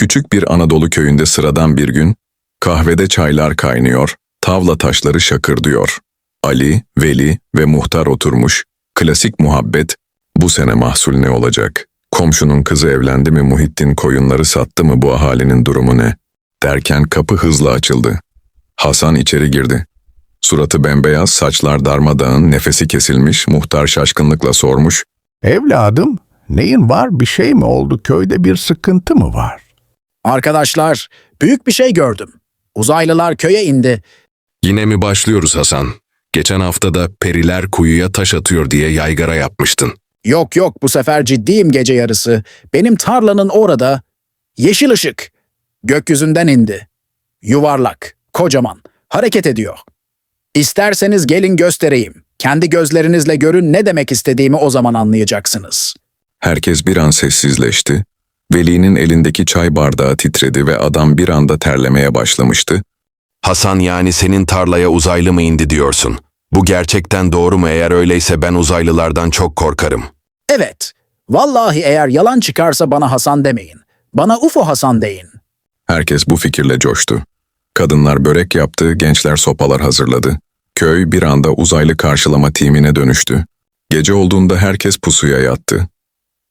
Küçük bir Anadolu köyünde sıradan bir gün, kahvede çaylar kaynıyor, tavla taşları şakırdıyor. Ali, Veli ve muhtar oturmuş, klasik muhabbet, bu sene mahsul ne olacak? Komşunun kızı evlendi mi Muhittin koyunları sattı mı bu ahalinin durumu ne? Derken kapı hızla açıldı. Hasan içeri girdi. Suratı bembeyaz, saçlar darmadağın, nefesi kesilmiş, muhtar şaşkınlıkla sormuş. Evladım, neyin var bir şey mi oldu köyde bir sıkıntı mı var? Arkadaşlar, büyük bir şey gördüm. Uzaylılar köye indi. Yine mi başlıyoruz Hasan? Geçen hafta da periler kuyuya taş atıyor diye yaygara yapmıştın. Yok yok bu sefer ciddiyim gece yarısı. Benim tarlanın orada yeşil ışık gökyüzünden indi. Yuvarlak, kocaman, hareket ediyor. İsterseniz gelin göstereyim. Kendi gözlerinizle görün ne demek istediğimi o zaman anlayacaksınız. Herkes bir an sessizleşti. Veli'nin elindeki çay bardağı titredi ve adam bir anda terlemeye başlamıştı. Hasan yani senin tarlaya uzaylı mı indi diyorsun? Bu gerçekten doğru mu eğer öyleyse ben uzaylılardan çok korkarım. Evet, vallahi eğer yalan çıkarsa bana Hasan demeyin. Bana UFO Hasan deyin. Herkes bu fikirle coştu. Kadınlar börek yaptı, gençler sopalar hazırladı. Köy bir anda uzaylı karşılama timine dönüştü. Gece olduğunda herkes pusuya yattı.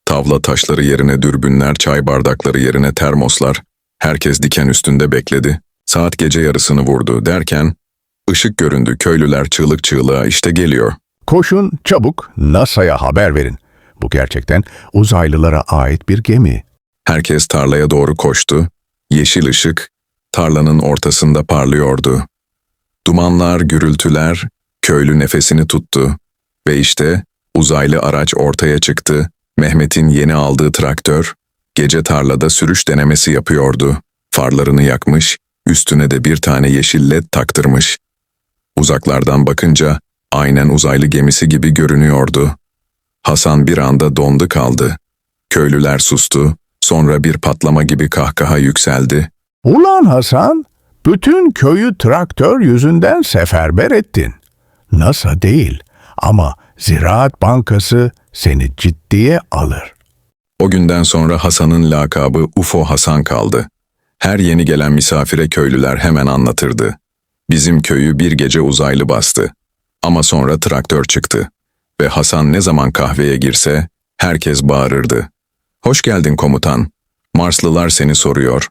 Tavla taşları yerine dürbünler, çay bardakları yerine termoslar. Herkes diken üstünde bekledi. Saat gece yarısını vurdu derken ışık göründü. Köylüler çığlık çığlığa işte geliyor. Koşun çabuk NASA'ya haber verin. Bu gerçekten uzaylılara ait bir gemi. Herkes tarlaya doğru koştu. Yeşil ışık tarlanın ortasında parlıyordu. Dumanlar, gürültüler, köylü nefesini tuttu. Ve işte uzaylı araç ortaya çıktı. Mehmet'in yeni aldığı traktör, gece tarlada sürüş denemesi yapıyordu. Farlarını yakmış, üstüne de bir tane yeşil led taktırmış. Uzaklardan bakınca aynen uzaylı gemisi gibi görünüyordu. Hasan bir anda dondu kaldı. Köylüler sustu, sonra bir patlama gibi kahkaha yükseldi. Ulan Hasan, bütün köyü traktör yüzünden seferber ettin. NASA değil ama Ziraat Bankası seni ciddiye alır. O günden sonra Hasan'ın lakabı UFO Hasan kaldı. Her yeni gelen misafire köylüler hemen anlatırdı. Bizim köyü bir gece uzaylı bastı. Ama sonra traktör çıktı. Ve Hasan ne zaman kahveye girse herkes bağırırdı. Hoş geldin komutan. Marslılar seni soruyor.